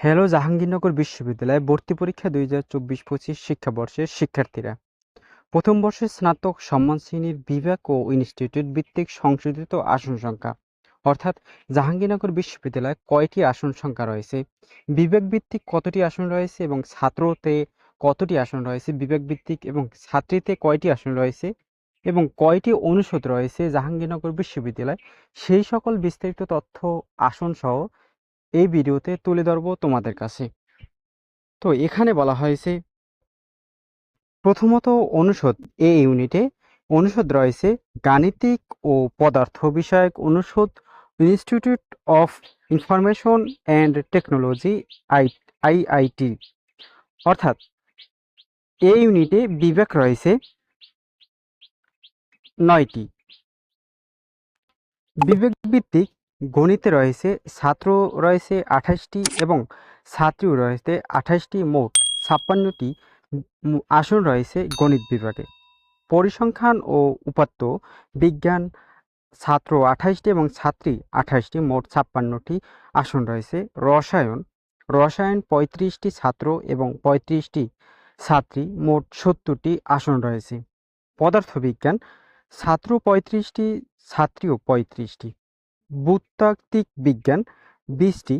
Hello Jahangirnagar বিশ্ববিদ্যালয়ে ভর্তি পরীক্ষা দুই হাজার চব্বিশ পঁচিশ শিক্ষাবর্ষের শিক্ষার্থীরা। প্রথম বর্ষের স্নাতক সম্মান শ্রেণির বিভাগ ও ইনস্টিটিউট ভিত্তিক সংশোধিত আসন সংখ্যা, অর্থাৎ জাহাঙ্গীরনগর বিশ্ববিদ্যালয়ে কয়টি আসন সংখ্যা রয়েছে, বিভাগ ভিত্তিক কতটি আসন রয়েছে এবং ছাত্রতে কতটি আসন রয়েছে, বিভাগ ভিত্তিক এবং ছাত্রীতে কয়টি আসন রয়েছে এবং কয়টি অনুষদ রয়েছে জাহাঙ্গীরনগর বিশ্ববিদ্যালয়, সেই সকল বিস্তারিত তথ্য আসন সহ এই ভিডিওতে তুলে ধরবো তোমাদের কাছে। তো এখানে বলা হয়েছে, প্রথমত অনুষদ এ ইউনিটে অনুষদ রয়েছে গাণিতিক ও পদার্থ বিষয়ক অনুষদ institute of information and technology I IIT. অর্থাৎ এ ইউনিটে বিভাগ রয়েছে নয়টি। বিবেক ভিত্তিক গণিতে রয়েছে ছাত্র রয়েছে আঠাশটি এবং ছাত্রীও রয়েছে আঠাশটি মোট ছাপ্পান্নটি আসন রয়েছে গণিত বিভাগে। পরিসংখ্যান ও উপাত্ত বিজ্ঞান ছাত্র আঠাশটি এবং ছাত্রী আঠাশটি, মোট ছাপ্পান্নটি আসন রয়েছে। রসায়ন রসায়ন পঁয়ত্রিশটি ছাত্র এবং পঁয়ত্রিশটি ছাত্রী, মোট সত্তরটি আসন রয়েছে। পদার্থবিজ্ঞান, ছাত্র পঁয়ত্রিশটি, ছাত্রীও পঁয়ত্রিশটি। ভূতাত্ত্বিক বিজ্ঞান বিশটি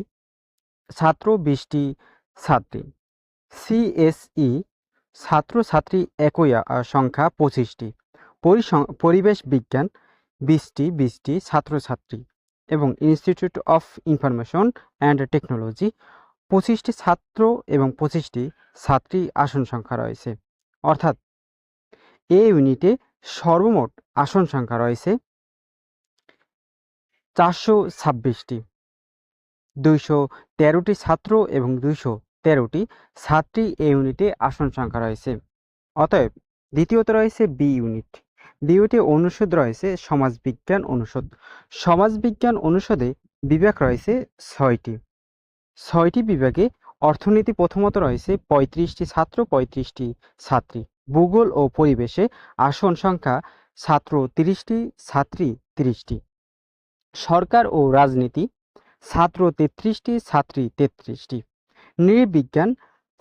ছাত্র বিশটি ছাত্রী, সিএসই, ছাত্রছাত্রী একই সংখ্যা পঁচিশটি পরিবেশ বিজ্ঞান বিশটি বিশটি ছাত্রছাত্রী এবং institute of information and technology পঁচিশটি ছাত্র এবং পঁচিশটি ছাত্রী আসন সংখ্যা রয়েছে। অর্থাৎ এ ইউনিটে সর্বমোট আসন সংখ্যা রয়েছে চারশো ছাব্বিশটি। দুইশো তেরোটি ছাত্র এবং দুইশো তেরোটি ছাত্রী এ ইউনিটে আসন সংখ্যা রয়েছে। অতএব দ্বিতীয়ত রয়েছে বি ইউনিট। বি ইউনিটে অনুষদ রয়েছে সমাজবিজ্ঞান অনুষদ। সমাজবিজ্ঞান অনুষদে বিভাগ রয়েছে ছয়টি। ছয়টি বিভাগে অর্থনীতি প্রথমত রয়েছে পঁয়ত্রিশটি ছাত্র, পঁয়ত্রিশটি ছাত্রী। ভূগোল ও পরিবেশে আসন সংখ্যা ছাত্র তিরিশটি, ছাত্রী তিরিশটি। সরকার ও রাজনীতি, ছাত্র তেত্রিশটি, ছাত্রী তেত্রিশটি, নৃবিজ্ঞান,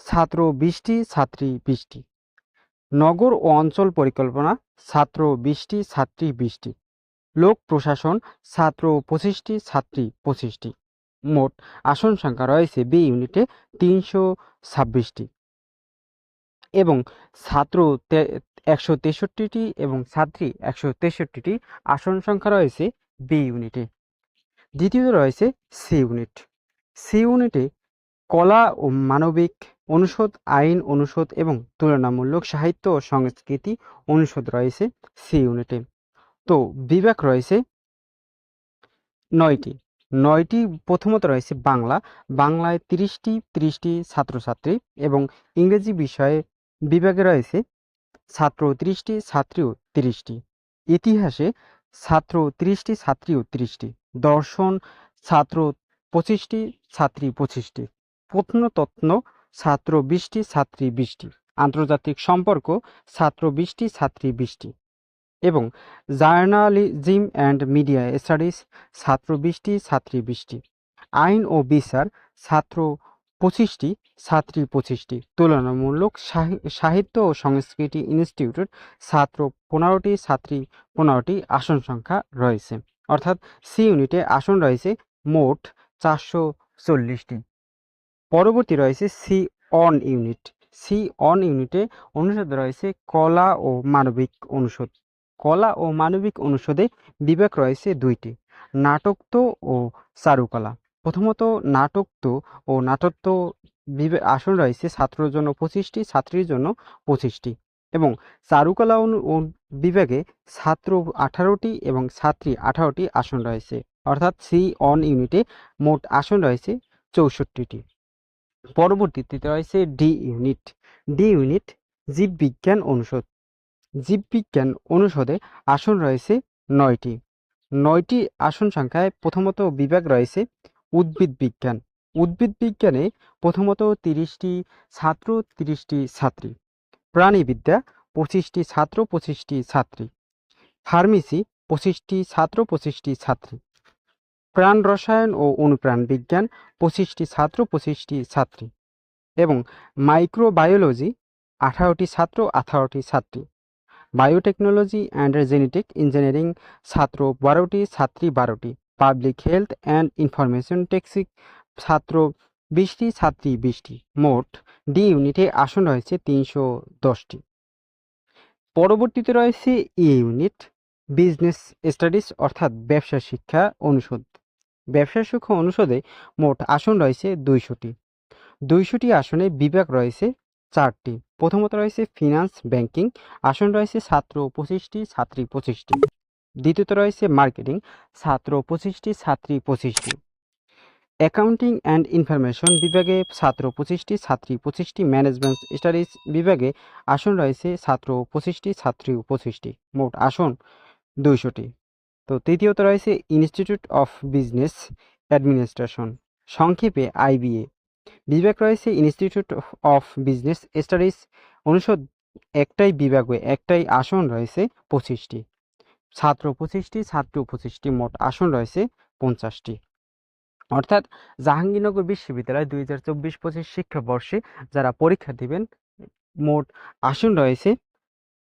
ছাত্র বিশটি, ছাত্রী বিশটি, নগর ও অঞ্চল পরিকল্পনা, ছাত্র বিশটি, ছাত্রী বিশটি, লোক প্রশাসন, ছাত্র পঁচিশটি, ছাত্রী পঁচিশটি, মোট আসন সংখ্যা রয়েছে বি ইউনিটে তিনশো ছাব্বিশটি এবং ছাত্র একশো তেষট্টিটি এবং ছাত্রী একশো তেষট্টিটি আসন সংখ্যা রয়েছে বি ইউনিটে দ্বিতীয়ত রয়েছে সি ইউনিট সি ইউনিটে কলা ও মানবিক অনুষদ, আইন অনুষদ এবং তুলনামূলক সাহিত্য ও সংস্কৃতি অনুষদ রয়েছে সি ইউনিটে তো বিভাগ রয়েছে নয়টি। নয়টি প্রথমত রয়েছে বাংলা। বাংলায় তিরিশটি তিরিশটি ছাত্রছাত্রী এবং ইংরেজি বিষয়ে বিভাগে রয়েছে ছাত্র তিরিশটি, ছাত্রীও তিরিশটি। ইতিহাসে ছাত্র তিরিশটি ছাত্রীও তিরিশটি দর্শন ছাত্র পঁচিশটি, ছাত্রী পঁচিশটি। প্রত্নতত্ত্ব ছাত্র বিশটি, ছাত্রী বিশটি। আন্তর্জাতিক সম্পর্ক ছাত্র বিশটি, ছাত্রী বিশটি। এবং জার্নালিজিম অ্যান্ড মিডিয়া স্টাডিজ ছাত্র বিশটি, ছাত্রী বিশটি। আইন ও বিচার ছাত্র পঁচিশটি ছাত্রী পঁচিশটি। তুলনামূলক সাহি- সাহিত্য ও সংস্কৃতি ইনস্টিটিউট ছাত্র পনেরোটি, ছাত্রী পনেরোটি আসন সংখ্যা রয়েছে। অর্থাৎ সি ইউনিটে আসন রয়েছে মোট চারশো চল্লিশটি। পরবর্তী রয়েছে C on unit. C on ইউনিটে অনুষদ রয়েছে কলা ও মানবিক অনুষদ। কলা ও মানবিক অনুষদে বিভাগ রয়েছে দুইটি নাটক্য ও চারুকলা। প্রথমত নাটক্য ও নাটত্ব বিভাগ আসন রয়েছে ছাত্রর জন্য পঁচিশটি, ছাত্রীর জন্য পঁচিশটি। এবং চারুকলা বিভাগে ছাত্র আঠারোটি এবং ছাত্রী আঠারোটি আসন রয়েছে। অর্থাৎ সি অন ইউনিটে মোট আসন রয়েছে চৌষট্টিটি। পরবর্তীতে রয়েছে ডি ইউনিট। ডি ইউনিট জীববিজ্ঞান অনুষদ। জীববিজ্ঞান অনুষদে আসন রয়েছে নয়টি। নয়টি আসন সংখ্যায় প্রথমত বিভাগ রয়েছে উদ্ভিদ বিজ্ঞান। উদ্ভিদ বিজ্ঞানে প্রথমত তিরিশটি ছাত্র, তিরিশটি ছাত্রী। প্রাণীবিদ্যা, পঁচিশটি ছাত্র, পঁচিশটি ছাত্রী। ফার্মেসি, পঁচিশটি ছাত্র, পঁচিশটি ছাত্রী। প্রাণ রসায়ন ও অনুপ্রাণ বিজ্ঞান, পঁচিশটি ছাত্র, পঁচিশটি ছাত্রী। এবং মাইক্রোবায়োলজি, আঠারোটি ছাত্র, আঠারোটি ছাত্রী। বায়োটেকনোলজি অ্যান্ড জেনেটিক ইঞ্জিনিয়ারিং, ছাত্র বারোটি, ছাত্রী বারোটি। পাবলিক হেলথ অ্যান্ড ইনফরমেশন টেক্সিক ছাত্র বিশটি ছাত্রী বিশটি মোট ডি ইউনিটে আসন রয়েছে তিনশো দশটি। পরবর্তীতে রয়েছে ই ইউনিট বিজনেস স্টাডিজ অর্থাৎ ব্যবসা শিক্ষা অনুষদ। ব্যবসা শিক্ষা অনুষদে মোট আসন রয়েছে দুইশোটি। দুইশোটি আসনে বিভাগ রয়েছে চারটি। প্রথমত রয়েছে ফিনান্স ব্যাংকিং আসন রয়েছে ছাত্র পঁচিশটি, ছাত্রী পঁচিশটি। দ্বিতীয়ত রয়েছে মার্কেটিং, ছাত্র পঁচিশটি, ছাত্রী পঁচিশটি। অ্যাকাউন্টিং অ্যান্ড ইনফরমেশন বিভাগে ছাত্র পঁচিশটি, ছাত্রী পঁচিশটি, ম্যানেজমেন্ট স্টাডিজ বিভাগে আসন রয়েছে ছাত্র পঁচিশটি, ছাত্রী পঁচিশটি, মোট আসন দুইশোটি। তো তৃতীয়ত রয়েছে ইনস্টিটিউট অফ বিজনেস অ্যাডমিনিস্ট্রেশন, সংক্ষেপে আইবিএ। বিভাগ রয়েছে ইনস্টিটিউট অফ বিজনেস স্টাডিজ, অনুষদ একটাই বিভাগে একটাই আসন রয়েছে পঁচিশটি। ছাত্র পঁচিশটি ছাত্র পঁচিশটি মোট আসন রয়েছে পঞ্চাশটি। অর্থাৎ জাহাঙ্গীরনগর বিশ্ববিদ্যালয় দুই হাজার চব্বিশ পঁচিশ শিক্ষাবর্ষে যারা পরীক্ষা দিবেন, মোট আসন রয়েছে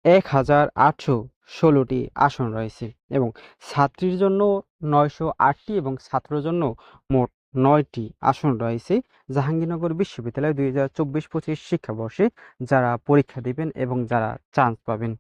এক হাজার আটশো ষোলোটি আসন রয়েছে এবং ছাত্রীর জন্য নয়শো আটটি এবং ছাত্রর জন্য মোট নয়টি আসন রয়েছে জাহাঙ্গীরনগর বিশ্ববিদ্যালয় দুই হাজার চব্বিশ পঁচিশ শিক্ষাবর্ষে যারা পরীক্ষা দিবেন এবং যারা চান্স পাবেন।